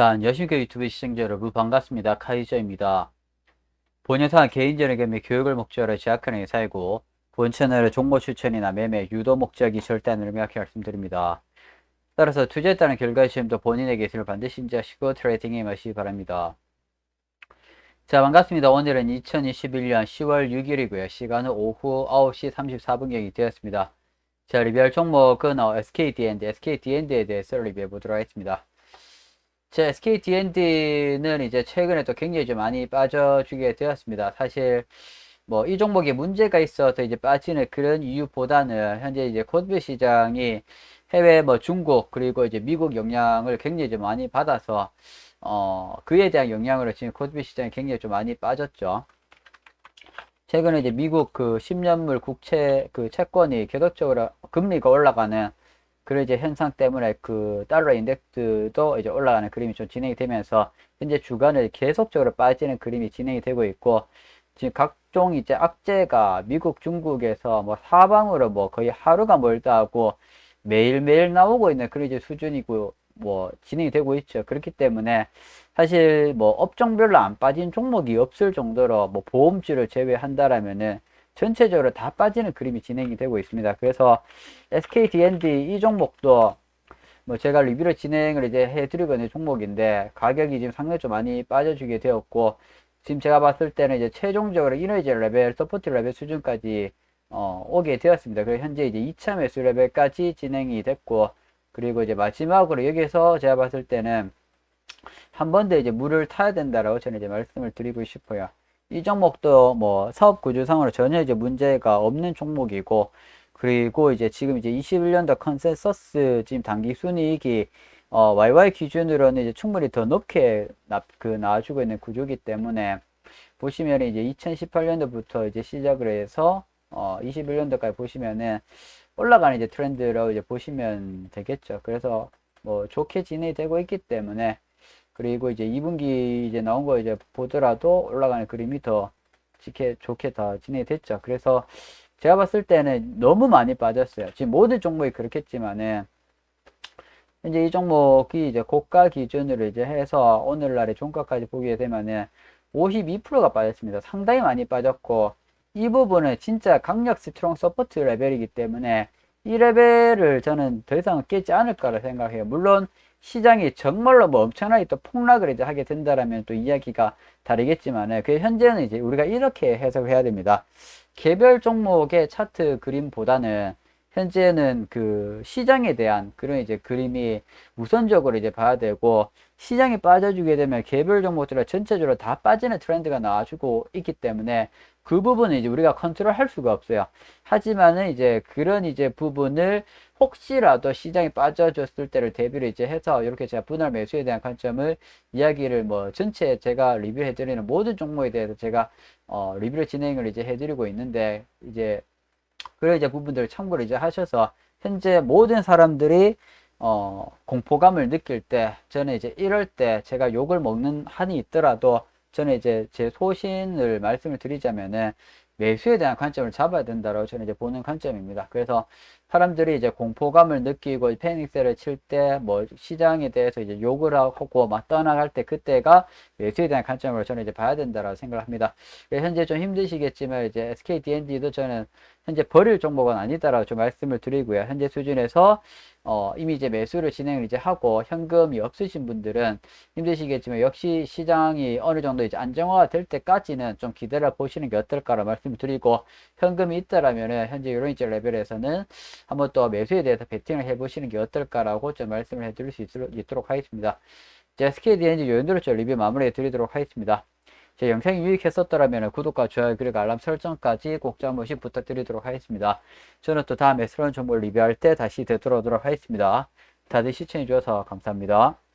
자, 안녕하십니까 유튜브 시청자 여러분 반갑습니다. 카이저입니다. 본 영상은 개인전의 겸 교육을 목적으로 제작하는 회사이고 본 채널의 정보 추천이나 매매, 유도 목적이 절대 아니라 명확히 말씀드립니다. 따라서 투자에 따른 결과 시험도 본인에게 있을 반드시 인지하시고 트레이딩에 임하시기 바랍니다. 자 반갑습니다. 오늘은 2021년 10월 6일이고요. 시간은 오후 9시 34분경이 되었습니다. 자 리뷰할 종목은 어, SKDND, SKDND에 대해서 리뷰해 보도록 하겠습니다. 제 SK D&D는 이제 최근에 또 굉장히 좀 많이 빠져주게 되었습니다. 사실 뭐 이 종목에 문제가 있어서 이제 빠지는 그런 이유보다는 현재 이제 코스피 시장이 해외 뭐 중국 그리고 이제 미국 영향을 굉장히 좀 많이 받아서 어 그에 대한 영향으로 지금 코스피 시장이 굉장히 좀 많이 빠졌죠. 최근에 이제 미국 그 10년물 국채 그 채권이 계속적으로 금리가 올라가는 그런 이제 현상 때문에 그 달러 인덱스도 이제 올라가는 그림이 좀 진행이 되면서 현재 주간을 계속적으로 빠지는 그림이 진행이 되고 있고 지금 각종 이제 악재가 미국, 중국에서 뭐 사방으로 뭐 거의 하루가 멀다 하고 매일매일 나오고 있는 그런 이제 수준이고 뭐 진행이 되고 있죠. 그렇기 때문에 사실 뭐 업종별로 안 빠진 종목이 없을 정도로 뭐 보험주를 제외한다라면은 전체적으로 다 빠지는 그림이 진행이 되고 있습니다. 그래서 SK D&D 이 종목도 뭐 제가 리뷰를 진행을 이제 해드리고 있는 종목인데 가격이 지금 상당히 좀 많이 빠져주게 되었고 지금 제가 봤을 때는 이제 최종적으로 이너지 레벨, 서포트 레벨 수준까지 어, 오게 되었습니다. 그리고 현재 이제 2차 매수 레벨까지 진행이 됐고 그리고 이제 마지막으로 여기서 제가 봤을 때는 한 번 더 이제 물을 타야 된다라고 저는 이제 말씀을 드리고 싶어요. 이 종목도 뭐 사업 구조상으로 전혀 이제 문제가 없는 종목이고 그리고 이제 지금 이제 21년도 컨센서스 지금 단기 순이익이 어, YY 기준으로는 이제 충분히 더 높게 나, 그 나와주고 있는 구조기 때문에 보시면 이제 2018년도부터 이제 시작을 해서 어, 21년도까지 보시면은 올라가는 이제 트렌드로 이제 보시면 되겠죠. 그래서 뭐 좋게 진행이 되고 있기 때문에 그리고 이제 2분기 이제 나온 거 이제 보더라도 올라가는 그림이 더 좋게, 좋게 더 진행이 됐죠. 그래서 제가 봤을 때는 너무 많이 빠졌어요. 지금 모든 종목이 그렇겠지만은 현재 이 종목이 이제 고가 기준으로 이제 해서 오늘날의 종가까지 보게 되면은 52%가 빠졌습니다. 상당히 많이 빠졌고 이 부분은 진짜 강력 스트롱 서포트 레벨이기 때문에 이 레벨을 저는 더 이상 깨지 않을 거라 생각해요. 물론 시장이 정말로 뭐 엄청나게 또 폭락을 이제 하게 된다라면 또 이야기가 다르겠지만 그 현재는 이제 우리가 이렇게 해석을 해야 됩니다. 개별 종목의 차트 그림보다는 현재는 그 시장에 대한 그런 이제 그림이 우선적으로 이제 봐야 되고 시장이 빠져주게 되면 개별 종목들은 전체적으로 다 빠지는 트렌드가 나와주고 있기 때문에 그 부분은 이제 우리가 컨트롤 할 수가 없어요. 하지만은 이제 그런 이제 부분을 혹시라도 시장이 빠져줬을 때를 대비를 이제 해서 이렇게 제가 분할 매수에 대한 관점을 이야기를 뭐 전체 제가 리뷰해드리는 모든 종목에 대해서 제가 어 리뷰를 진행을 이제 해드리고 있는데 이제 그런 이제 부분들을 참고를 이제 하셔서 현재 모든 사람들이 어 공포감을 느낄 때 저는 이제 이럴 때 제가 욕을 먹는 한이 있더라도 저는 이제 제 소신을 말씀을 드리자면은 매수에 대한 관점을 잡아야 된다고 저는 이제 보는 관점입니다. 그래서 사람들이 이제 공포감을 느끼고 패닉셀을 칠때 뭐 시장에 대해서 이제 욕을 하고 막 떠나갈 때 그때가 매수에 대한 관점으로 저는 이제 봐야 된다고 생각을 합니다. 현재 좀 힘드시겠지만 이제 SK D&D도 저는 현재 버릴 종목은 아니다라고 좀 말씀을 드리고요. 현재 수준에서 어, 이미 이제 매수를 진행을 이제 하고 현금이 없으신 분들은 힘드시겠지만 역시 시장이 어느 정도 이제 안정화가 될 때까지는 좀 기다려 보시는 게 어떨까라 말씀을 드리고 현금이 있다라면은 현재 이런 이제 레벨에서는 한번 또 매수에 대해서 베팅을 해보시는 게 어떨까라고 좀 말씀을 해드릴 수 있도록, 하겠습니다. 제 SKDNG 좀 리뷰 마무리해 드리도록 하겠습니다. 제 영상이 유익했었더라면 구독과 좋아요 그리고 알람 설정까지 꼭한 번씩 부탁드리도록 하겠습니다. 저는 또 다음에 새로운 정보를 리뷰할 때 다시 되돌아오도록 하겠습니다. 다들 시청해 주셔서 감사합니다.